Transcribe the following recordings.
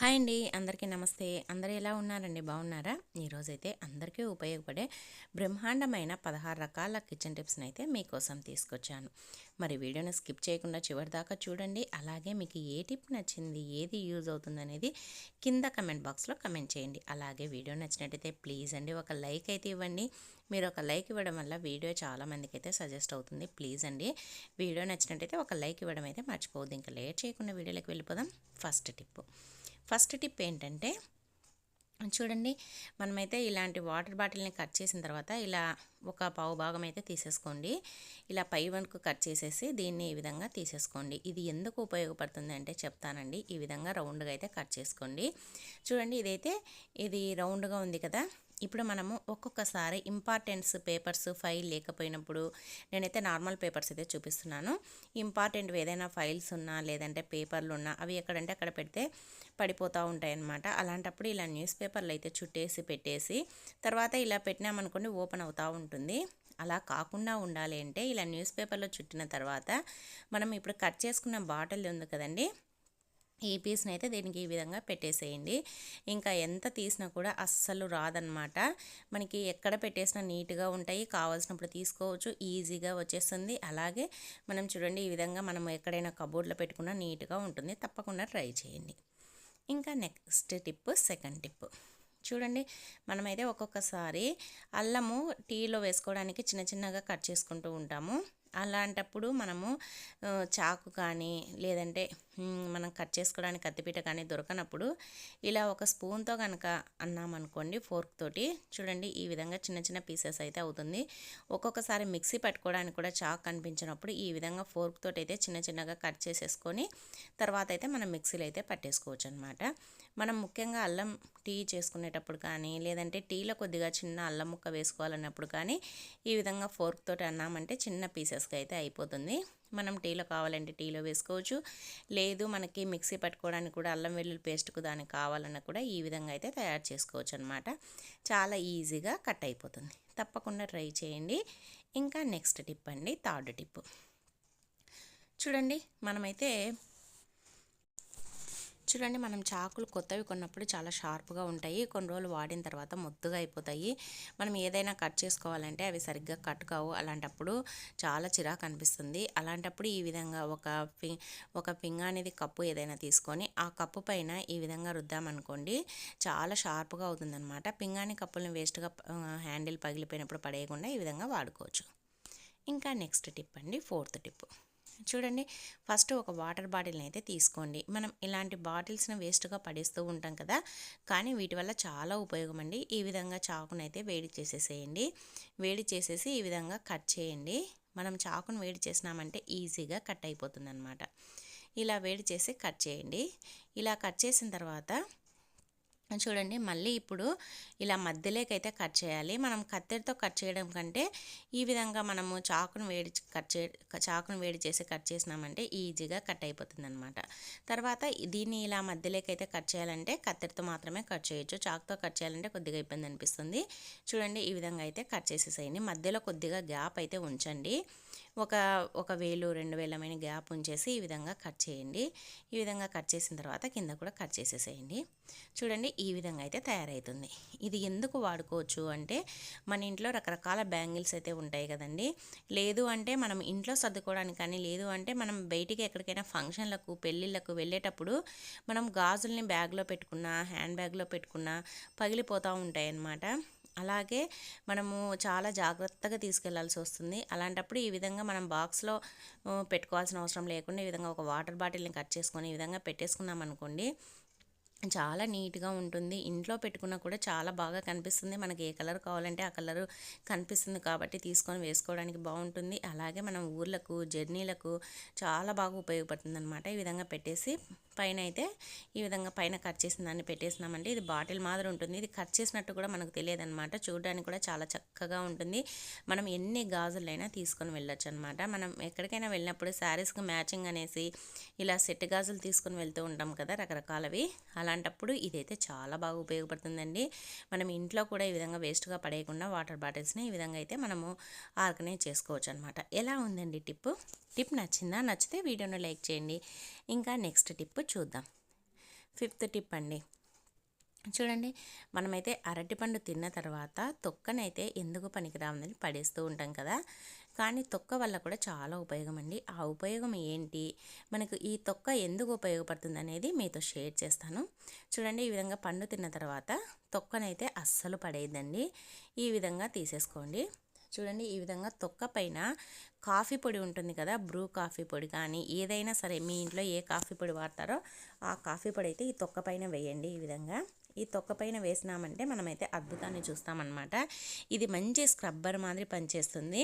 Hi అండి అందరికీ నమస్తే. అందరు ఎలా ఉన్నారండి? బాగున్నారా? ఈరోజైతే అందరికీ ఉపయోగపడే బ్రహ్మాండమైన పదహారు రకాల కిచెన్ టిప్స్ని అయితే మీకోసం తీసుకొచ్చాను. మరి వీడియోని స్కిప్ చేయకుండా చివరి దాకా చూడండి. అలాగే మీకు ఏ టిప్ నచ్చింది ఏది యూజ్ అవుతుంది అనేది కింద కమెంట్ బాక్స్లో కమెంట్ చేయండి. అలాగే వీడియో నచ్చినట్టయితే ప్లీజ్ అండి ఒక లైక్ అయితే ఇవ్వండి. మీరు ఒక లైక్ ఇవ్వడం వల్ల వీడియో చాలామందికి అయితే సజెస్ట్ అవుతుంది. ప్లీజ్ అండి వీడియో నచ్చినట్టయితే ఒక లైక్ ఇవ్వడం అయితే మర్చిపోవద్దు. ఇంకా లేట్ చేయకుండా వీడియోలోకి వెళ్ళిపోదాం. ఫస్ట్ టిప్ ఫస్ట్ టిప్ ఏంటంటే చూడండి మనమైతే ఇలాంటి వాటర్ బాటిల్ని కట్ చేసిన తర్వాత ఇలా ఒక పావు భాగం అయితే తీసేసుకోండి. ఇలా పై వరకు కట్ చేసేసి దీన్ని ఈ విధంగా తీసేసుకోండి. ఇది ఎందుకు ఉపయోగపడుతుంది అంటే చెప్తానండి. ఈ విధంగా రౌండ్గా అయితే కట్ చేసుకోండి. చూడండి ఇదైతే ఇది రౌండ్గా ఉంది కదా. ఇప్పుడు మనము ఒక్కొక్కసారి ఇంపార్టెంట్స్ పేపర్స్ ఫైల్ లేకపోయినప్పుడు నేనైతే నార్మల్ పేపర్స్ అయితే చూపిస్తున్నాను. ఇంపార్టెంట్ ఏదైనా ఫైల్స్ ఉన్నా లేదంటే పేపర్లు ఉన్నా అవి ఎక్కడంటే అక్కడ పెడితే పడిపోతూ ఉంటాయి అన్నమాట అలాంటప్పుడు ఇలా న్యూస్ పేపర్లు అయితే చుట్టేసి పెట్టేసి తర్వాత ఇలా పెట్టినామనుకోండి ఓపెన్ అవుతూ ఉంటుంది. అలా కాకుండా ఉండాలి అంటే ఇలా న్యూస్ పేపర్లో చుట్టిన తర్వాత మనం ఇప్పుడు కట్ చేసుకున్న బాటిల్ ఉంది కదండి ఈ పీస్ని అయితే దీనికి ఈ విధంగా పెట్టేసేయండి. ఇంకా ఎంత తీసినా కూడా అస్సలు రాదనమాట మనకి ఎక్కడ పెట్టేసినా నీట్గా ఉంటాయి. కావాల్సినప్పుడు తీసుకోవచ్చు. ఈజీగా వచ్చేస్తుంది. అలాగే మనం చూడండి ఈ విధంగా మనం ఎక్కడైనా కబోర్డ్లో పెట్టుకున్నా నీట్గా ఉంటుంది. తప్పకుండా ట్రై చేయండి. ఇంకా నెక్స్ట్ టిప్ సెకండ్ టిప్. చూడండి మనమైతే ఒక్కొక్కసారి అల్లము టీలో వేసుకోవడానికి చిన్న చిన్నగా కట్ చేసుకుంటూ ఉంటాము. అలాంటప్పుడు మనము చాకు కానీ లేదంటే మనం కట్ చేసుకోవడానికి కత్తిపీట కానీ దొరకనప్పుడు ఇలా ఒక స్పూన్తో కనుక అన్నామనుకోండి ఫోర్క్ తోటి చూడండి ఈ విధంగా చిన్న చిన్న పీసెస్ అయితే అవుతుంది. ఒక్కొక్కసారి మిక్సీ పట్టుకోవడానికి కూడా చాక్ కనిపించినప్పుడు ఈ విధంగా ఫోర్క్ తోటి అయితే చిన్న చిన్నగా కట్ చేసేసుకొని తర్వాత అయితే మనం మిక్సీలో అయితే పట్టేసుకోవచ్చు అనమాట మనం ముఖ్యంగా అల్లం టీ చేసుకునేటప్పుడు కానీ లేదంటే టీలో కొద్దిగా చిన్న అల్లం ముక్క వేసుకోవాలన్నప్పుడు కానీ ఈ విధంగా ఫోర్క్ తోటి అన్నామంటే చిన్న పీసెస్గా అయితే అయిపోతుంది. మనం టీలో కావాలంటే టీలో వేసుకోవచ్చు. లేదు మనకి మిక్సీ పట్టుకోవడానికి కూడా అల్లం వెల్లుల్లి పేస్ట్కు దానికి కావాలన్నా కూడా ఈ విధంగా అయితే తయారు చేసుకోవచ్చు అనమాట చాలా ఈజీగా కట్ అయిపోతుంది. తప్పకుండా ట్రై చేయండి. ఇంకా నెక్స్ట్ టిప్ అండి థర్డ్ టిప్. చూడండి మనమైతే చూడండి మనం చాకులు కొత్తవి కొన్నప్పుడు చాలా షార్ప్గా ఉంటాయి. కొన్ని రోజులు వాడిన తర్వాత మొత్తుగా అయిపోతాయి. మనం ఏదైనా కట్ చేసుకోవాలంటే అవి సరిగ్గా కట్ కావు. అలాంటప్పుడు చాలా చిరాకు అనిపిస్తుంది. అలాంటప్పుడు ఈ విధంగా ఒక ఫి ఒక ఫింగ అనేది కప్పు ఏదైనా తీసుకొని ఆ కప్పు పైన ఈ విధంగా రుద్దామనుకోండి చాలా షార్ప్గా అవుతుందన్నమాట. పింగాని కప్పుల్ని వేస్ట్గా హ్యాండిల్ పగిలిపోయినప్పుడు పడేయకుండా ఈ విధంగా వాడుకోవచ్చు. ఇంకా నెక్స్ట్ టిప్ అండి. Fourth tip. చూడండి ఫస్ట్ ఒక వాటర్ బాటిల్ని అయితే తీసుకోండి. మనం ఇలాంటి బాటిల్స్ని వేస్ట్గా పడేస్తూ ఉంటాం కదా కానీ వీటి వల్ల చాలా ఉపయోగం అండి ఈ విధంగా చాకును అయితే వేడి చేసేసేయండి. వేడి చేసేసి ఈ విధంగా కట్ చేయండి. మనం చాకును వేడి చేసినామంటే ఈజీగా కట్ అయిపోతుంది ఇలా వేడి చేసి కట్ చేయండి. ఇలా కట్ చేసిన తర్వాత చూడండి మళ్ళీ ఇప్పుడు ఇలా మధ్యలోకైతే కట్ చేయాలి. మనం కత్తెరతో కట్ చేయడం కంటే ఈ విధంగా మనము చాకును వేడి కట్ చే చాకును వేడి చేసి కట్ చేసినామంటే ఈజీగా కట్ అయిపోతుంది అనమాట తర్వాత దీన్ని ఇలా మధ్యలోకైతే కట్ చేయాలంటే కత్తెరతో మాత్రమే కట్ చేయొచ్చు. చాకుతో కట్ చేయాలంటే కొద్దిగా ఇబ్బంది అనిపిస్తుంది. చూడండి ఈ విధంగా అయితే కట్ చేసేసేయండి. మధ్యలో కొద్దిగా గ్యాప్ అయితే ఉంచండి. ఒక ఒక వేలు రెండు వేలమైన గ్యాప్ ఉంచేసి ఈ విధంగా కట్ చేయండి. ఈ విధంగా కట్ చేసిన తర్వాత కింద కూడా కట్ చేసేసేయండి. చూడండి ఈ విధంగా అయితే తయారవుతుంది ఇది ఎందుకు వాడుకోవచ్చు అంటే మన ఇంట్లో రకరకాల బ్యాంగిల్స్ అయితే ఉంటాయి కదండి. లేదు అంటే మనం ఇంట్లో సర్దుకోవడానికి కానీ లేదు అంటే మనం బయటికి ఎక్కడికైనా ఫంక్షన్లకు పెళ్ళిళ్ళకు వెళ్ళేటప్పుడు మనం గాజుల్ని బ్యాగ్లో పెట్టుకున్న హ్యాండ్ బ్యాగ్లో పెట్టుకున్న పగిలిపోతూ ఉంటాయి అన్నమాట అలాగే మనము చాలా జాగ్రత్తగా తీసుకెళ్ళాల్సి వస్తుంది. అలాంటప్పుడు ఈ విధంగా మనం బాక్స్లో పెట్టుకోవాల్సిన అవసరం లేకుండా ఈ విధంగా ఒక వాటర్ బాటిల్ని కట్ చేసుకొని ఈ విధంగా పెట్టేసుకున్నాం అనుకోండి చాలా నీట్గా ఉంటుంది. ఇంట్లో పెట్టుకున్నా కూడా చాలా బాగా కనిపిస్తుంది. మనకి ఏ కలర్ కావాలంటే ఆ కలర్ కనిపిస్తుంది కాబట్టి తీసుకొని వేసుకోవడానికి బాగుంటుంది. అలాగే మనం ఊర్లకు జర్నీలకు చాలా బాగా ఉపయోగపడుతుంది అనమాట ఈ విధంగా పెట్టేసి పైన అయితే ఈ విధంగా పైన కట్ చేసిన దాన్ని పెట్టేసినామంటే ఇది బాటిల్ మాదిరి ఉంటుంది. ఇది కట్ చేసినట్టు కూడా మనకు తెలియదు అనమాట చూడడానికి కూడా చాలా చక్కగా ఉంటుంది. మనం ఎన్ని గాజులైనా తీసుకొని వెళ్ళొచ్చు అనమాట మనం ఎక్కడికైనా వెళ్ళినప్పుడు శారీస్కి మ్యాచింగ్ అనేసి ఇలా సెట్ గాజులు తీసుకొని వెళ్తూ ఉంటాం కదా రకరకాలవి. అలాంటప్పుడు ఇదైతే చాలా బాగా ఉపయోగపడుతుందండి. మనం ఇంట్లో కూడా ఈ విధంగా వేస్ట్గా పడేయకుండా వాటర్ బాటిల్స్ని ఈ విధంగా అయితే మనము ఆర్గనైజ్ చేసుకోవచ్చు అనమాట ఎలా ఉందండి టిప్ టిప్ నచ్చిందా? నచ్చితే వీడియోను లైక్ చేయండి. ఇంకా నెక్స్ట్ టిప్ చూద్దాం. ఫిఫ్త్ టిప్ అండి. చూడండి మనమైతే అరటిపండు తిన్న తర్వాత తొక్కనైతే ఎందుకు పనికిరాదని పడేస్తూ ఉంటాం కదా. కానీ తొక్క వల్ల కూడా చాలా ఉపయోగం అండి. ఆ ఉపయోగం ఏంటి? మనకు ఈ తొక్క ఎందుకు ఉపయోగపడుతుంది అనేది మీతో షేర్ చేస్తాను. చూడండి ఈ విధంగా పండు తిన్న తర్వాత తొక్కనైతే అస్సలు పడేయద్దండి. ఈ విధంగా తీసేసుకోండి. చూడండి ఈ విధంగా తొక్క పైన కాఫీ పొడి ఉంటుంది కదా బ్రూ కాఫీ పొడి కానీ ఏదైనా సరే మీ ఇంట్లో ఏ కాఫీ పొడి వాడతారో ఆ కాఫీ పొడి అయితే ఈ తొక్క పైన వేయండి ఈ విధంగా. ఈ తొక్క పైన వేసినామంటే మనమైతే అద్భుతాన్ని చూస్తామన్నమాట. ఇది మంచి స్క్రబ్బర్ మాదిరి పనిచేస్తుంది.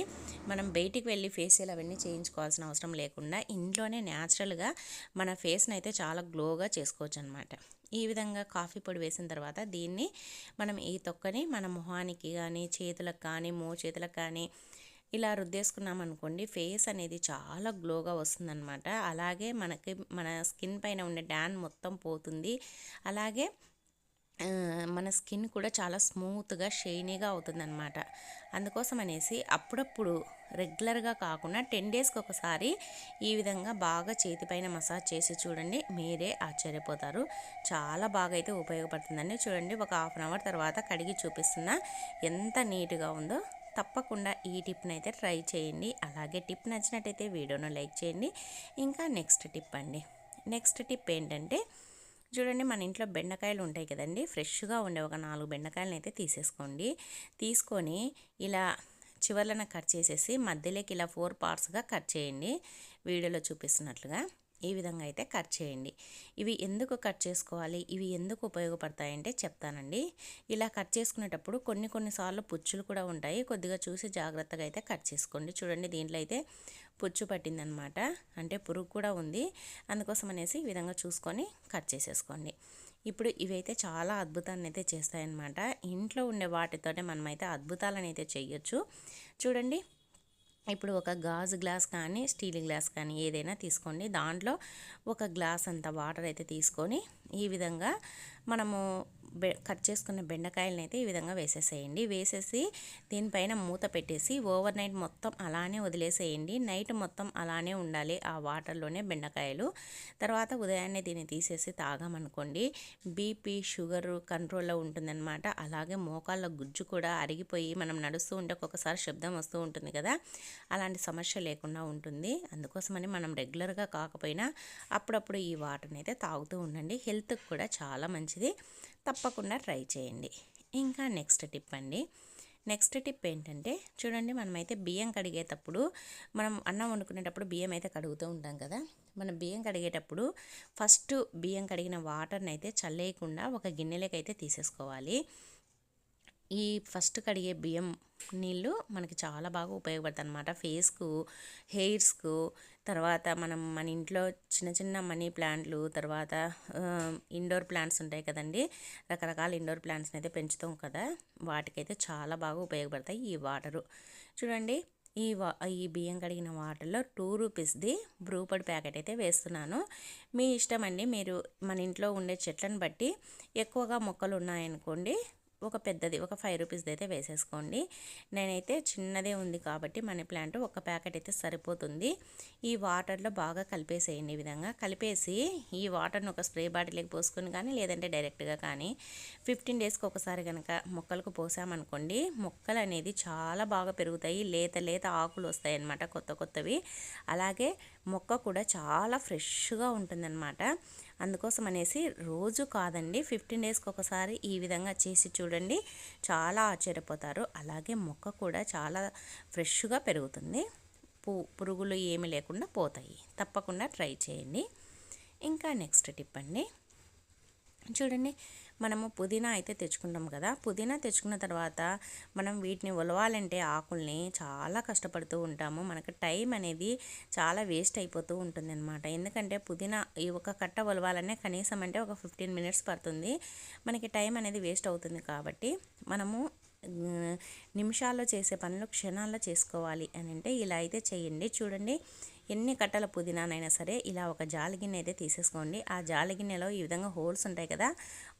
మనం బయటికి వెళ్ళి ఫేషియల్ అవన్నీ చేయించుకోవాల్సిన అవసరం లేకుండా ఇంట్లోనే న్యాచురల్గా మన ఫేస్ని అయితే చాలా గ్లోగా చేసుకోవచ్చు అనమాట ఈ విధంగా కాఫీ పొడి వేసిన తర్వాత దీన్ని మనం ఈ తొక్కని మన మొహానికి కానీ చేతులకు కానీ మో చేతులకు కానీ ఇలా రుద్దేసుకున్నాం అనుకోండి ఫేస్ అనేది చాలా గ్లోగా వస్తుందన్నమాట. అలాగే మనకి మన స్కిన్ పైన ఉండే డ్యాన్ మొత్తం పోతుంది. అలాగే మన స్కిన్ కూడా చాలా స్మూత్గా షైనీగా అవుతుందన్నమాట. అందుకోసం అనేసి అప్పుడప్పుడు రెగ్యులర్గా కాకుండా టెన్ డేస్కి ఒకసారి ఈ విధంగా బాగా చేతిపైన మసాజ్ చేసి చూడండి మీరే ఆశ్చర్యపోతారు. చాలా బాగా అయితే ఉపయోగపడుతుందండి. చూడండి ఒక హాఫ్ అన్ అవర్ తర్వాత కడిగి చూపిస్తున్నా ఎంత నీట్గా ఉందో తప్పకుండా ఈ టిప్ని అయితే ట్రై చేయండి. అలాగే టిప్ నచ్చినట్టయితే వీడియోను లైక్ చేయండి. ఇంకా నెక్స్ట్ టిప్ అండి. నెక్స్ట్ టిప్ ఏంటంటే చూడండి మన ఇంట్లో బెండకాయలు ఉంటాయి కదండి. ఫ్రెష్గా ఉండే ఒక నాలుగు బెండకాయలను అయితే తీసేసుకోండి. తీసుకొని ఇలా చివర్లన కట్ చేసేసి మధ్యలోకి ఇలా ఫోర్ పార్ట్స్గా కట్ చేయండి. వీడియోలో చూపిస్తున్నట్లుగా. ఈ విధంగా అయితే కట్ చేయండి. ఇవి ఎందుకు కట్ చేసుకోవాలి? ఇవి ఎందుకు ఉపయోగపడతాయంటే చెప్తానండి. ఇలా కట్ చేసుకునేటప్పుడు కొన్ని కొన్నిసార్లు పుచ్చులు కూడా ఉంటాయి. కొద్దిగా చూసి జాగ్రత్తగా అయితే కట్ చేసుకోండి. చూడండి దీంట్లో అయితే పుచ్చు పట్టిందనమాట. అంటే పురుగు కూడా ఉంది. అందుకోసం అనేసి ఈ విధంగా చూసుకొని కట్ చేసేసుకోండి. ఇప్పుడు ఇవైతే చాలా అద్భుతాన్ని అయితే చేస్తాయన్నమాట. ఇంట్లో ఉండే వాటితోనే మనమైతే అద్భుతాలను అయితే చేయొచ్చు. చూడండి ఇప్పుడు ఒక గాజు గ్లాస్ కానీ స్టీల్ గ్లాస్ కానీ ఏదైనా తీసుకోండి. దాంట్లో ఒక గ్లాస్ అంత వాటర్ అయితే తీసుకొని ఈ విధంగా మనము కట్ చేసుకున్న బెండకాయలను అయితే ఈ విధంగా వేసేసేయండి. వేసేసి దీనిపైన మూత పెట్టేసి ఓవర్ నైట్ మొత్తం అలానే వదిలేసేయండి. నైట్ మొత్తం అలానే ఉండాలి ఆ వాటర్లోనే బెండకాయలు. తర్వాత ఉదయాన్నే దీన్ని తీసేసి తాగామనుకోండి. బీపీ షుగర్ కంట్రోల్లో ఉంటుందన్నమాట. అలాగే మోకాళ్ళ గుజ్జు కూడా అరిగిపోయి మనం నడుస్తూ ఉంటే ఒక్కొక్కసారి శబ్దం వస్తూ ఉంటుంది కదా. అలాంటి సమస్య లేకుండా ఉంటుంది. అందుకోసమని మనం రెగ్యులర్గా కాకపోయినా అప్పుడప్పుడు ఈ వాటర్ని అయితే తాగుతూ ఉండండి. హెల్త్కి కూడా చాలా మంచిది. తప్పకుండా ట్రై చేయండి. ఇంకా నెక్స్ట్ టిప్ అండి. నెక్స్ట్ టిప్ ఏంటంటే చూడండి మనమైతే బియ్యం కడిగేటప్పుడు మనం అన్నం వండుకునేటప్పుడు బియ్యం అయితే కడుగుతూ ఉంటాం కదా. మనం బియ్యం కడిగేటప్పుడు ఫస్ట్ బియ్యం కడిగిన వాటర్ని అయితే చల్లేయకుండా ఒక గిన్నెలోకి అయితే తీసేసుకోవాలి. ఈ ఫస్ట్ కడిగే బియ్యం నీళ్ళు మనకి చాలా బాగా ఉపయోగపడుతుంది అనమాట ఫేస్కు హెయిర్స్కు తర్వాత మనం మన ఇంట్లో చిన్న చిన్న మనీ ప్లాంట్లు తర్వాత ఇండోర్ ప్లాంట్స్ ఉంటాయి కదండి. రకరకాల ఇండోర్ ప్లాంట్స్ని అయితే పెంచుతాం కదా. వాటికైతే చాలా బాగా ఉపయోగపడతాయి ఈ వాటరు. చూడండి ఈ వా ఈ బియ్యం కడిగిన వాటర్లో టూ రూపీస్ది బ్రూపడ్ ప్యాకెట్ అయితే వేస్తున్నాను. మీ ఇష్టం అండి మీరు మన ఇంట్లో ఉండే చెట్లను బట్టి ఎక్కువగా మొక్కలు ఉన్నాయనుకోండి ఒక పెద్దది ఒక ఫైవ్ రూపీస్ది అయితే వేసేసుకోండి. నేనైతే చిన్నదే ఉంది కాబట్టి మనీ ప్లాంట్ ఒక ప్యాకెట్ అయితే సరిపోతుంది. ఈ వాటర్లో బాగా కలిపేసేయండి ఈ విధంగా. కలిపేసి ఈ వాటర్ని ఒక స్ప్రే బాటిల్కి పోసుకొని కానీ లేదంటే డైరెక్ట్గా కానీ ఫిఫ్టీన్ డేస్కి ఒకసారి కనుక మొక్కలకు పోసామనుకోండి మొక్కలు అనేది చాలా బాగా పెరుగుతాయి. లేత లేత ఆకులు వస్తాయి అన్నమాట కొత్త కొత్తవి. అలాగే మొక్క కూడా చాలా ఫ్రెష్గా ఉంటుందన్నమాట. అందుకోసం అనేసి రోజు కాదండి ఫిఫ్టీన్ డేస్కి ఒకసారి ఈ విధంగా చేసి చూడండి. చాలా ఆశ్చర్యపోతారు. అలాగే మొక్క కూడా చాలా ఫ్రెష్గా పెరుగుతుంది. పు పురుగులు ఏమి లేకుండా పోతాయి. తప్పకుండా ట్రై చేయండి. ఇంకా నెక్స్ట్ టిప్ అండి. చూడండి మనము పుదీనా అయితే తెచ్చుకుంటాం కదా. పుదీనా తెచ్చుకున్న తర్వాత మనం వీటిని ఒలవాలంటే ఆకుల్ని చాలా కష్టపడుతూ ఉంటాము. మనకు టైం అనేది చాలా వేస్ట్ అయిపోతూ ఉంటుంది అనమాట ఎందుకంటే పుదీనా ఈ ఒక కట్ట ఉలవాలనే కనీసం అంటే ఒక ఫిఫ్టీన్ మినిట్స్ పడుతుంది. మనకి టైం అనేది వేస్ట్ అవుతుంది కాబట్టి మనము నిమిషాల్లో చేసే పనులు క్షణాల్లో చేసుకోవాలి అని అంటే ఇలా అయితే చేయండి. చూడండి ఎన్ని కట్టల పుదీనానైనా సరే ఇలా ఒక జాలిగిన్నె అయితే తీసేసుకోండి. ఆ జాలిగిన్నెలో ఈ విధంగా హోల్స్ ఉంటాయి కదా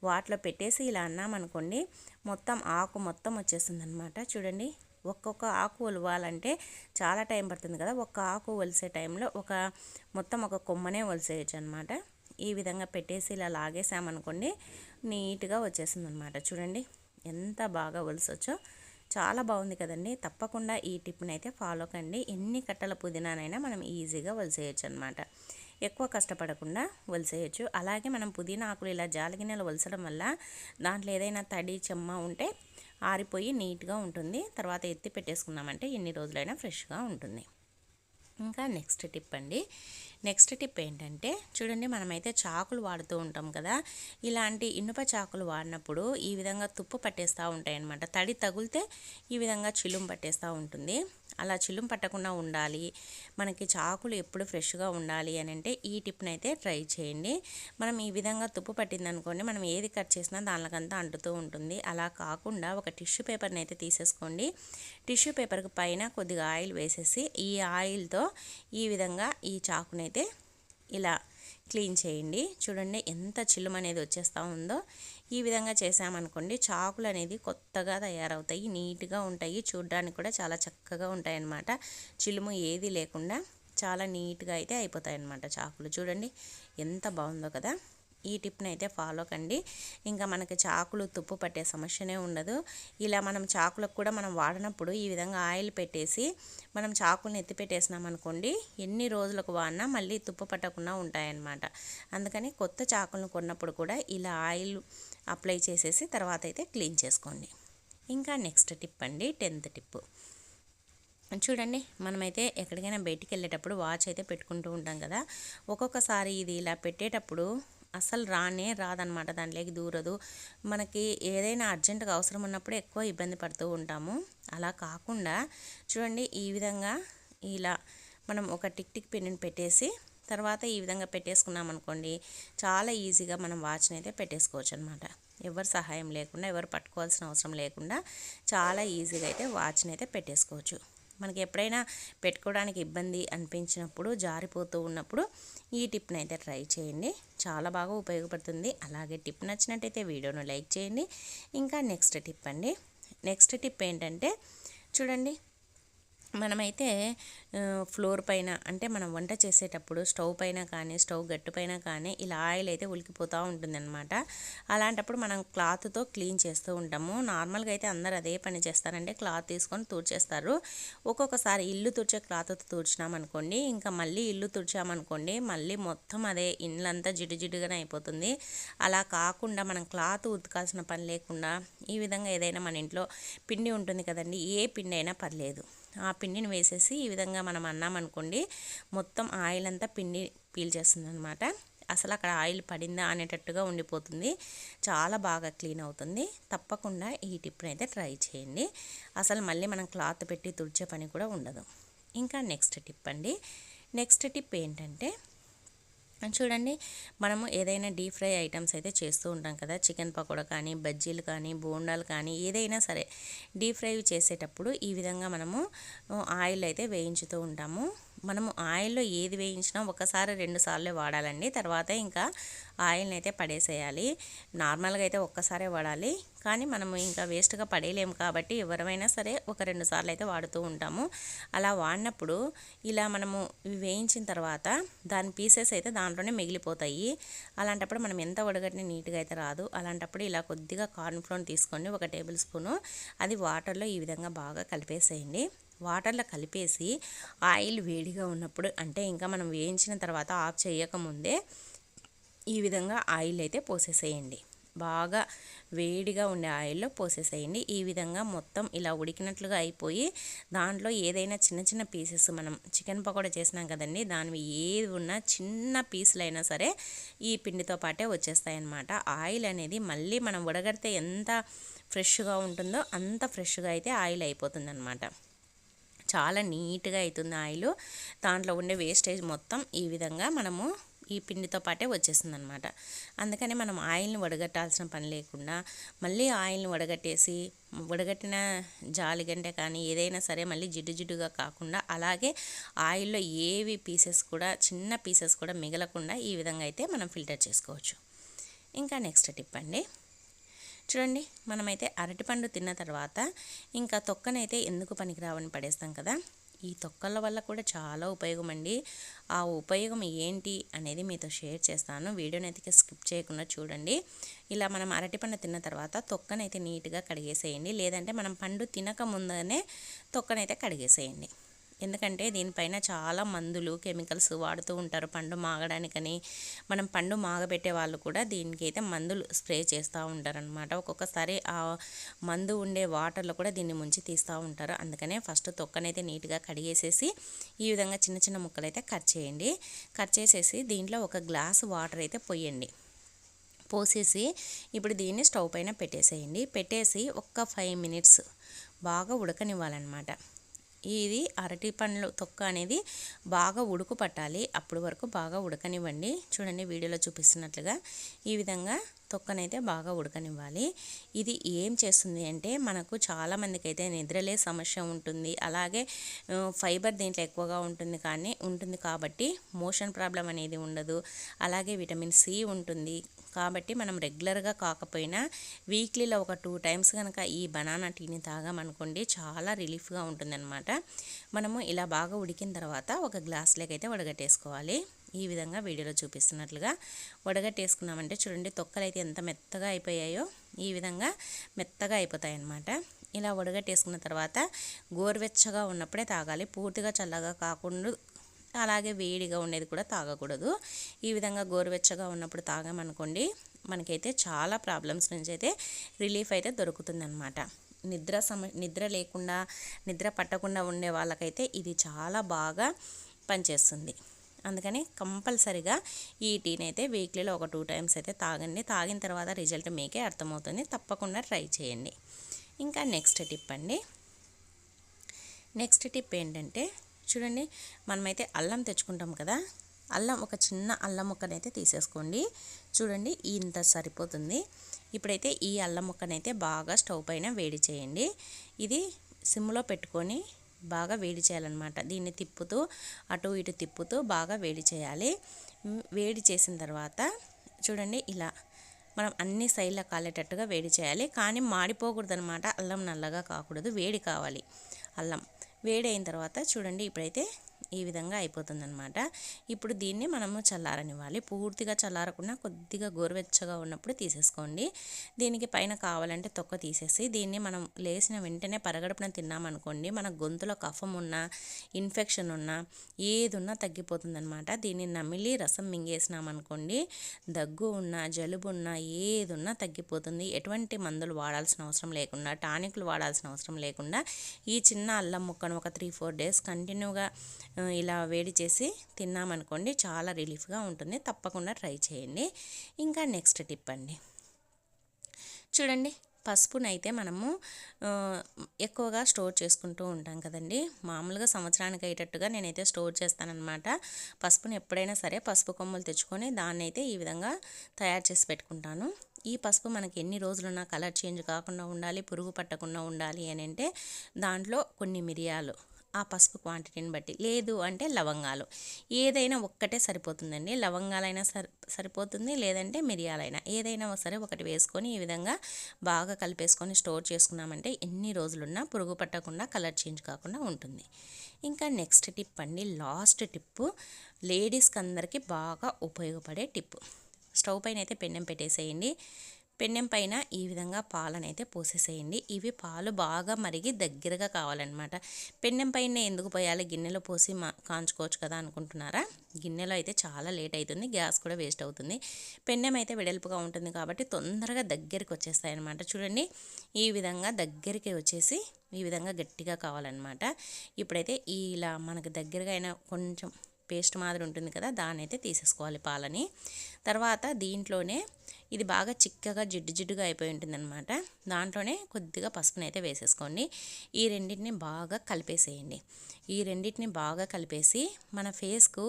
వాటిలో పెట్టేసి ఇలా అన్నామనుకోండి మొత్తం ఆకు మొత్తం వచ్చేస్తుంది అనమాట చూడండి ఒక్కొక్క ఆకు ఒలవాలంటే చాలా టైం పడుతుంది కదా ఒక్క ఆకు ఒలిసే టైంలో ఒక మొత్తం ఒక కొమ్మనే ఒలిసేయచ్చు అనమాట ఈ విధంగా పెట్టేసి ఇలా లాగేసామనుకోండి నీట్గా వచ్చేసింది అనమాట చూడండి ఎంత బాగా ఒలిసొచ్చో చాలా బాగుంది కదండి. తప్పకుండా ఈ టిప్ని అయితే ఫాలో కండి. ఎన్ని కట్టల పుదీనానైనా మనం ఈజీగా వలిసేయచ్చు అనమాట ఎక్కువ కష్టపడకుండా వలిసేయచ్చు అలాగే మనం పుదీనా ఆకులు ఇలా జాలిగిన్నెలు వలసడం వల్ల దాంట్లో ఏదైనా తడి చెమ్మ ఉంటే ఆరిపోయి నీట్గా ఉంటుంది. తర్వాత ఎత్తి పెట్టేసుకున్నామంటే ఎన్ని రోజులైనా ఫ్రెష్గా ఉంటుంది. ఇంకా నెక్స్ట్ టిప్ అండి నెక్స్ట్ టిప్ ఏంటంటే చూడండి మనమైతే చాకులు వాడుతూ ఉంటాం కదా ఇలాంటి ఇనుప చాకులు వాడినప్పుడు ఈ విధంగా తుప్పు పట్టేస్తూ ఉంటాయి అన్నమాట తడి తగిలితే ఈ విధంగా చిలుం పట్టేస్తూ ఉంటుంది. అలా చిలుం పట్టకుండా ఉండాలి. మనకి చాకులు ఎప్పుడు ఫ్రెష్గా ఉండాలి అని అంటే ఈ టిప్ని అయితే ట్రై చేయండి. మనం ఈ విధంగా తుప్పు పట్టింది అనుకోండి మనం ఏది కట్ చేసినా దానికంతా అంటుతూ ఉంటుంది. అలా కాకుండా ఒక టిష్యూ పేపర్ని అయితే తీసేసుకోండి. టిష్యూ పేపర్కి పైన కొద్దిగా ఆయిల్ వేసేసి ఈ ఆయిల్తో ఈ విధంగా ఈ చాకునైతే ఇలా క్లీన్ చేయండి. చూడండి ఎంత చిల్లుమనేది వచ్చేస్తూ ఉందో. ఈ విధంగా చేసామనుకోండి చాకులు అనేది కొత్తగా తయారవుతాయి నీట్గా ఉంటాయి చూడడానికి కూడా చాలా చక్కగా ఉంటాయి అన్నమాట చిలుము ఏది లేకుండా చాలా నీట్గా అయితే అయిపోతాయి అన్నమాట చాకులు. చూడండి ఎంత బాగుందో కదా! ఈ టిప్ని అయితే ఫాలో కండి. ఇంకా మనకి చాకులు తుప్పు పట్టే సమస్యనే ఉండదు. ఇలా మనం చాకులకు కూడా మనం వాడినప్పుడు ఈ విధంగా ఆయిల్ పెట్టేసి మనం చాకులను ఎత్తిపెట్టేసినాం అనుకోండి ఎన్ని రోజులకు వాడినా మళ్ళీ తుప్పు పట్టకుండా ఉంటాయన్నమాట. అందుకని కొత్త చాకులను కొన్నప్పుడు కూడా ఇలా ఆయిల్ అప్లై చేసేసి తర్వాత అయితే క్లీన్ చేసుకోండి. ఇంకా నెక్స్ట్ టిప్ అండి టెన్త్ టిప్. చూడండి మనమైతే ఎక్కడికైనా బయటికి వెళ్ళేటప్పుడు వాచ్ అయితే పెట్టుకుంటూ ఉంటాం కదా. ఒక్కొక్కసారి ఇది ఇలా పెట్టేటప్పుడు అసలు రానే రాదనమాట దానిలోకి దూరదు. మనకి ఏదైనా అర్జెంటుగా అవసరం ఉన్నప్పుడు ఎక్కువ ఇబ్బంది పడుతూ ఉంటాము. అలా కాకుండా చూడండి ఈ విధంగా ఇలా మనం ఒక టిక్ టిక్ పెన్నుని పెట్టేసి తర్వాత ఈ విధంగా పెట్టేసుకున్నాం అనుకోండి చాలా ఈజీగా మనం వాచ్ని అయితే పెట్టేసుకోవచ్చు అనమాట ఎవరు సహాయం లేకుండా ఎవరు పట్టుకోవాల్సిన అవసరం లేకుండా చాలా ఈజీగా అయితే వాచ్ని అయితే పెట్టేసుకోవచ్చు. మనకి ఎప్పుడైనా పెట్టుకోవడానికి ఇబ్బంది అనిపించినప్పుడు జారిపోతూ ఉన్నప్పుడు ఈ టిప్ని అయితే ట్రై చేయండి. చాలా బాగా ఉపయోగపడుతుంది. అలాగే టిప్ నచ్చినట్టయితే వీడియోను లైక్ చేయండి. ఇంకా నెక్స్ట్ టిప్ అండి. నెక్స్ట్ టిప్ ఏంటంటే చూడండి మనమైతే ఫ్లోర్ పైన అంటే మనం వంట చేసేటప్పుడు స్టవ్ పైన కానీ స్టవ్ గట్టు పైన కానీ ఇలా ఆయిల్ అయితే ఉలికిపోతూ ఉంటుందన్నమాట. అలాంటప్పుడు మనం క్లాత్తో క్లీన్ చేస్తూ ఉంటాము. నార్మల్గా అయితే అందరు అదే పని చేస్తారంటే క్లాత్ తీసుకొని తుడిచేస్తారు. ఒక్కొక్కసారి ఇల్లు తుడిచే క్లాత్తో తుడిచినామనుకోండి ఇంకా మళ్ళీ ఇల్లు తుడిచామనుకోండి మళ్ళీ మొత్తం అదే ఇల్లంతా జిడ్డు అయిపోతుంది. అలా కాకుండా మనం క్లాత్ ఉతకాల్సిన పని లేకుండా ఈ విధంగా ఏదైనా మన ఇంట్లో పిండి ఉంటుంది కదండి ఏ పిండి అయినా పర్లేదు. ఆ పిండిని వేసేసి ఈ విధంగా మనం అన్నామనుకోండి మొత్తం ఆయిల్ అంతా పిండి పీల్చేస్తుంది అనమాట అసలు అక్కడ ఆయిల్ పడిందా అనేటట్టుగా ఉండిపోతుంది. చాలా బాగా క్లీన్ అవుతుంది. తప్పకుండా ఈ టిప్ని అయితే ట్రై చేయండి. అసలు మళ్ళీ మనం క్లాత్ పెట్టి తుడిచే పని కూడా ఉండదు. ఇంకా నెక్స్ట్ టిప్ అండి. నెక్స్ట్ టిప్ ఏంటంటే చూడండి మనము ఏదైనా డీప్ ఫ్రై ఐటమ్స్ అయితే చేస్తూ ఉంటాం కదా. చికెన్ పకోడా కానీ బజ్జీలు కానీ బోండాలు కానీ ఏదైనా సరే. డీప్ ఫ్రై చేసేటప్పుడు ఈ విధంగా మనము ఆయిల్ అయితే వేయించుతూ ఉంటాము. మనము ఆయిల్లో ఏది వేయించినా ఒకసారి రెండు సార్లు వాడాలండి. తర్వాత ఇంకా ఆయిల్ని అయితే పడేసేయాలి. నార్మల్గా అయితే ఒక్కసారే వాడాలి. కానీ మనము ఇంకా వేస్ట్గా పడేయలేము కాబట్టి ఎవరైనా సరే ఒక రెండు సార్లు అయితే వాడుతూ ఉంటాము. అలా వాడినప్పుడు ఇలా మనము వేయించిన తర్వాత దాని పీసెస్ అయితే దాంట్లోనే మిగిలిపోతాయి. అలాంటప్పుడు మనం ఎంత వడగట్టిన నీట్గా అయితే రాదు. అలాంటప్పుడు ఇలా కొద్దిగా కార్న్ఫ్లోర్ తీసుకోండి ఒక టేబుల్ స్పూను అది వాటర్లో ఈ విధంగా బాగా కలిపేసేయండి. వాటర్లో కలిపేసి ఆయిల్ వేడిగా ఉన్నప్పుడు అంటే ఇంకా మనం వేయించిన తర్వాత ఆఫ్ చేయకముందే ఈ విధంగా ఆయిల్ అయితే పోసేసేయండి. బాగా వేడిగా ఉండే ఆయిల్లో పోసేసేయండి. ఈ విధంగా మొత్తం ఇలా ఉడికినట్లుగా అయిపోయి దాంట్లో ఏదైనా చిన్న చిన్న పీసెస్ మనం చికెన్ పకోడా చేసినాం కదండి దానివి ఏది ఉన్నా చిన్న పీసులైనా సరే ఈ పిండితో పాటే వచ్చేస్తాయి అన్నమాట ఆయిల్ అనేది మళ్ళీ మనం ఉడగడితే ఎంత ఫ్రెష్గా ఉంటుందో అంత ఫ్రెష్గా అయితే ఆయిల్ అయిపోతుందనమాట చాలా నీట్గా అవుతుంది ఆయిల్. దాంట్లో ఉండే వేస్టేజ్ మొత్తం ఈ విధంగా మనము ఈ పిండితో పాటే వచ్చేసింది అనమాట అందుకని మనం ఆయిల్ని వడగట్టాల్సిన పని లేకుండా మళ్ళీ ఆయిల్ని వడగట్టేసి వడగట్టిన జాలిగంటే కానీ ఏదైనా సరే మళ్ళీ జిడ్డు జిడ్డుగా కాకుండా అలాగే ఆయిల్లో ఏవి పీసెస్ కూడా చిన్న పీసెస్ కూడా మిగలకుండా ఈ విధంగా అయితే మనం ఫిల్టర్ చేసుకోవచ్చు. ఇంకా నెక్స్ట్ టిప్ అండి. చూడండి మనమైతే అరటిపండు తిన్న తర్వాత ఇంకా తొక్కనైతే ఎందుకు పనికిరావని పడేస్తాం కదా. ఈ తొక్కల వల్ల కూడా చాలా ఉపయోగం అండి. ఆ ఉపయోగం ఏంటి అనేది మీతో షేర్ చేస్తాను. వీడియోని అయితే స్కిప్ చేయకుండా చూడండి. ఇలా మనం అరటిపండు తిన్న తర్వాత తొక్కనైతే నీట్గా కడిగేసేయండి. లేదంటే మనం పండు తినక ముందనే తొక్కనైతే కడిగేసేయండి. ఎందుకంటే దీనిపైన చాలా మందులు కెమికల్స్ వాడుతూ ఉంటారు. పండు మాగడానికని మనం పండు మాగబెట్టే వాళ్ళు కూడా దీనికి అయితే మందులు స్ప్రే చేస్తూ ఉంటారు అనమాట ఒక్కొక్కసారి ఆ మందు ఉండే వాటర్లో కూడా దీన్ని ముంచి తీస్తూ ఉంటారు. అందుకనే ఫస్ట్ తొక్కనైతే నీట్గా కడిగేసేసి ఈ విధంగా చిన్న చిన్న ముక్కలు అయితే కట్ చేయండి. కట్ చేసేసి దీంట్లో ఒక గ్లాస్ వాటర్ అయితే పోయండి. పోసేసి ఇప్పుడు దీన్ని స్టవ్ పైన పెట్టేసేయండి. పెట్టేసి ఒక్క ఫైవ్ మినిట్స్ బాగా ఉడకనివ్వాలన్నమాట. ఇది అరటి పండ్లు తొక్క అనేది బాగా ఉడుకు పట్టాలి. అప్పటి వరకు బాగా ఉడకనివ్వండి. చూడండి వీడియోలో చూపిస్తున్నట్లుగా ఈ విధంగా తొక్కనైతే బాగా ఉడకనివ్వాలి. ఇది ఏం చేస్తుంది అంటే మనకు చాలామందికి అయితే నిద్రలే సమస్య ఉంటుంది. అలాగే ఫైబర్ దీంట్లో ఎక్కువగా ఉంటుంది కానీ ఉంటుంది కాబట్టి మోషన్ ప్రాబ్లం అనేది ఉండదు. అలాగే విటమిన్ సి ఉంటుంది. కాబట్టి మనం రెగ్యులర్గా కాకపోయినా వీక్లీలో ఒక టూ టైమ్స్ కనుక ఈ బనానా టీని తాగామనుకోండి చాలా రిలీఫ్గా ఉంటుందన్నమాట. మనము ఇలా బాగా ఉడికిన తర్వాత ఒక గ్లాస్లోకి అయితే వడగట్టేసుకోవాలి. ఈ విధంగా వీడియోలో చూపిస్తున్నట్లుగా వడగట్టేసుకున్నామంటే చూడండి తొక్కలు అయితే ఎంత మెత్తగా అయిపోయాయో ఈ విధంగా మెత్తగా అయిపోతాయి అన్నమాట ఇలా వడగట్టేసుకున్న తర్వాత గోరువెచ్చగా ఉన్నప్పుడే తాగాలి. పూర్తిగా చల్లగా కాకుండా అలాగే వేడిగా ఉండేది కూడా తాగకూడదు. ఈ విధంగా గోరువెచ్చగా ఉన్నప్పుడు తాగామనుకోండి మనకైతే చాలా ప్రాబ్లమ్స్ నుంచి అయితే రిలీఫ్ అయితే దొరుకుతుందన్నమాట. నిద్ర సమ నిద్ర లేకుండా నిద్ర పట్టకుండా ఉండే వాళ్ళకైతే ఇది చాలా బాగా పనిచేస్తుంది. అందుకని కంపల్సరిగా ఈ టీని అయితే వీక్లీలో ఒక టూ టైమ్స్ అయితే తాగండి. తాగిన తర్వాత రిజల్ట్ మీకే అర్థమవుతుంది. తప్పకుండా ట్రై చేయండి. ఇంకా నెక్స్ట్ టిప్ అండి. నెక్స్ట్ టిప్ ఏంటంటే చూడండి మనమైతే అల్లం తెచ్చుకుంటాం కదా అల్లం ఒక చిన్న అల్లం ముక్కనైతే తీసేసుకోండి. చూడండి ఇంత సరిపోతుంది. ఇప్పుడైతే ఈ అల్లం ముక్కనైతే బాగా స్టవ్ పైన వేడి చేయండి. ఇది సిమ్లో పెట్టుకొని బాగా వేడి చేయాలన్నమాట. దీన్ని తిప్పుతూ అటు ఇటు తిప్పుతూ బాగా వేడి చేయాలి. వేడి చేసిన తర్వాత చూడండి ఇలా మనం అన్ని సైడ్ల కాలేటట్టుగా వేడి చేయాలి. కానీ మాడిపోకూడదు అనమాట అల్లం నల్లగా కాకూడదు. వేడి కావాలి. అల్లం వేడి అయిన తర్వాత చూడండి ఇప్పుడైతే ఈ విధంగా అయిపోతుందన్నమాట. ఇప్పుడు దీన్ని మనము చల్లారనివ్వాలి. పూర్తిగా చల్లారకుండా కొద్దిగా గోరువెచ్చగా ఉన్నప్పుడు తీసేసుకోండి. దీనికి పైన కావాలంటే తొక్క తీసేసి దీన్ని మనం లేచిన వెంటనే పరగడుపున తిన్నామనుకోండి మన గొంతులో కఫం ఉన్నా ఇన్ఫెక్షన్ ఉన్నా ఏది ఉన్నా తగ్గిపోతుందనమాట దీన్ని నమిలి రసం మింగేసినామనుకోండి దగ్గు ఉన్నా జలుబు ఉన్నా ఏది ఉన్నా తగ్గిపోతుంది. ఎటువంటి మందులు వాడాల్సిన అవసరం లేకుండా టానిక్లు వాడాల్సిన అవసరం లేకుండా ఈ చిన్న అల్లం ముక్కను ఒక త్రీ ఫోర్ డేస్ కంటిన్యూగా ఇలా వేడి చేసి తిన్నామనుకోండి చాలా రిలీఫ్గా ఉంటుంది. తప్పకుండా ట్రై చేయండి. ఇంకా నెక్స్ట్ టిప్ అండి. చూడండి పసుపునైతే మనము ఎక్కువగా స్టోర్ చేసుకుంటూ ఉంటాం కదండి. మామూలుగా సంవత్సరానికి అయ్యేటట్టుగా నేనైతే స్టోర్ చేస్తానన్నమాట. పసుపుని ఎప్పుడైనా సరే పసుపు కొమ్మలు తెచ్చుకొని దాన్ని అయితే ఈ విధంగా తయారు చేసి పెట్టుకుంటాను. ఈ పసుపు మనకి ఎన్ని రోజులున్నా కలర్ చేంజ్ కాకుండా ఉండాలి పురుగు పట్టకుండా ఉండాలి అని అంటే దాంట్లో కొన్ని మిరియాలు ఆ పసుపు క్వాంటిటీని బట్టి. లేదు అంటే లవంగాలు. ఏదైనా ఒక్కటే సరిపోతుందండి. లవంగాలైనా సరి సరిపోతుంది లేదంటే మిరియాలైనా. ఏదైనా సరే ఒకటి వేసుకొని ఈ విధంగా బాగా కలిపేసుకొని స్టోర్ చేసుకున్నామంటే ఎన్ని రోజులున్నా పురుగు పట్టకుండా కలర్ చేంజ్ కాకుండా ఉంటుంది. ఇంకా నెక్స్ట్ టిప్ అండి లాస్ట్ టిప్పు లేడీస్కి అందరికీ బాగా ఉపయోగపడే టిప్పు. స్టవ్ పైన అయితే పెన్నెం పెట్టేసేయండి. పెన్నెం పైన ఈ విధంగా పాలనైతే పోసేసేయండి. ఇవి పాలు బాగా మరిగి దగ్గరగా కావాలన్నమాట. పెన్నెం పైన ఎందుకు పోయాలి? గిన్నెలో పోసి మా కాంచుకోవచ్చు కదా అనుకుంటున్నారా? గిన్నెలో అయితే చాలా లేట్ అవుతుంది గ్యాస్ కూడా వేస్ట్ అవుతుంది. పెన్నెం అయితే వెడల్పుగా ఉంటుంది కాబట్టి తొందరగా దగ్గరికి వచ్చేస్తాయి అనమాట చూడండి ఈ విధంగా దగ్గరికి వచ్చేసి ఈ విధంగా గట్టిగా కావాలన్నమాట. ఇప్పుడైతే ఇలా మనకు దగ్గరగా అయినా కొంచెం పేస్ట్ మాదిరి ఉంటుంది కదా దాన్ని అయితే తీసేసుకోవాలి పాలని. తర్వాత దీంట్లోనే ఇది బాగా చిక్కగా జిడ్డు జిడ్డుగా అయిపోయి ఉంటుందన్నమాట. దాంట్లోనే కొద్దిగా పసుపుని అయితే వేసేసుకోండి. ఈ రెండింటిని బాగా కలిపేసేయండి. ఈ రెండింటిని బాగా కలిపేసి మన ఫేస్కు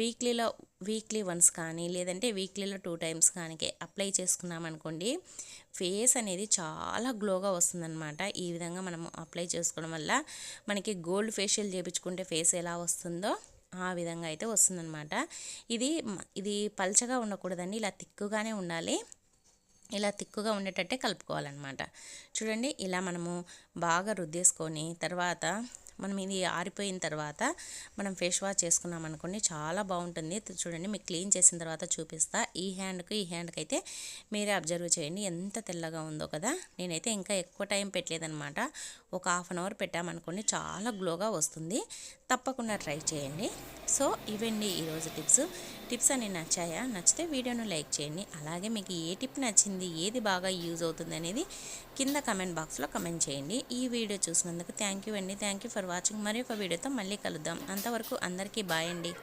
వీక్లీలో వీక్లీ వన్స్ కానీ లేదంటే వీక్లీలో టూ టైమ్స్ కానీ అప్లై చేసుకున్నామనుకోండి ఫేస్ అనేది చాలా గ్లోగా వస్తుందన్నమాట. ఈ విధంగా మనం అప్లై చేసుకోవడం వల్ల మనకి గోల్డ్ ఫేషియల్ చేయించుకుంటే ఫేస్ ఎలా వస్తుందో ఆ విధంగా అయితే వస్తుందన్నమాట. ఇది ఇది పల్చగా ఉండకూడదండి. ఇలా తిక్కుగానే ఉండాలి. ఇలా తిక్కుగా ఉండేటట్టే కలుపుకోవాలన్నమాట. చూడండి ఇలా మనము బాగా రుద్దేసుకొని తర్వాత మనం ఇది ఆరిపోయిన తర్వాత మనం ఫేస్ వాష్ చేసుకున్నాం అనుకోండి చాలా బాగుంటుంది. చూడండి మీకు క్లీన్ చేసిన తర్వాత చూపిస్తా. ఈ హ్యాండ్కి ఈ హ్యాండ్కి అయితే మీరే అబ్జర్వ్ చేయండి ఎంత తెల్లగా ఉందో కదా. నేనైతే ఇంకా ఎక్కువ టైం పెట్టలేదనమాట ఒక హాఫ్ అన్ అవర్ పెట్టామనుకోండి చాలా గ్లోగా వస్తుంది. తప్పకుండా ట్రై చేయండి. సో ఇవండి ఈరోజు టిప్స్ టిప్స్ అని నచ్చాయా? నచ్చితే వీడియోను లైక్ చేయండి. అలాగే మీకు ఏ టిప్ నచ్చింది? ఏది బాగా యూజ్ అవుతుంది అనేది కింద కమెంట్ బాక్స్లో కమెంట్ చేయండి. ఈ వీడియో చూసినందుకు థ్యాంక్ యూ అండి. Thank you for watching. మరి ఒక వీడియోతో మళ్ళీ కలుద్దాం. అంతవరకు అందరికీ బాయ్ అండి.